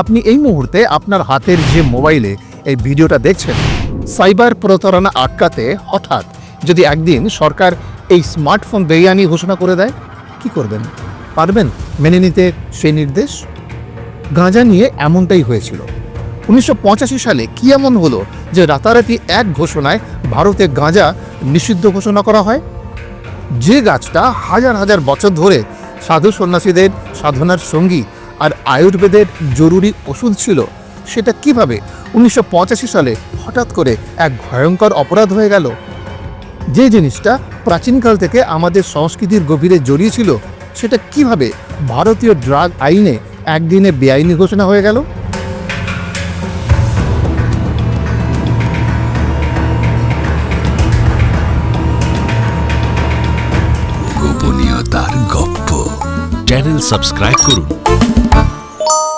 আপনি এই মুহূর্তে আপনার হাতের যে মোবাইলে এই ভিডিওটা দেখছেন, সাইবার প্রতারণা আটকাতে হঠাৎ যদি একদিন সরকার এই স্মার্টফোন বেআইনি ঘোষণা করে দেয়, কি করবেন? পারবেন মেনে নিতে সেই নির্দেশ? গাঁজা নিয়ে এমনটাই হয়েছিল। উনিশশো পঁচাশি সালে কি এমন হলো যে রাতারাতি এক ঘোষণায় ভারতে গাঁজা নিষিদ্ধ ঘোষণা করা হয়? যে গাছটা হাজার হাজার বছর ধরে সাধু সন্ন্যাসীদের সাধনার সঙ্গী আর আয়ুর্বেদের জরুরি ওষুধ ছিল, সেটা কীভাবে? উনিশশো পঁচাশি সালে হঠাৎ করে এক ভয়ঙ্কর অপরাধ হয়ে গেল। যে জিনিসটা প্রাচীনকাল থেকে আমাদের সংস্কৃতির গভীরে জড়িয়ে ছিল সেটা কীভাবে ভারতীয় ড্রাগ আইনে একদিনে বেআইনি ঘোষণা হয়ে গেল? গোপনীয়তার গপ্প। চ্যানেল সাবস্ক্রাইব করুন। you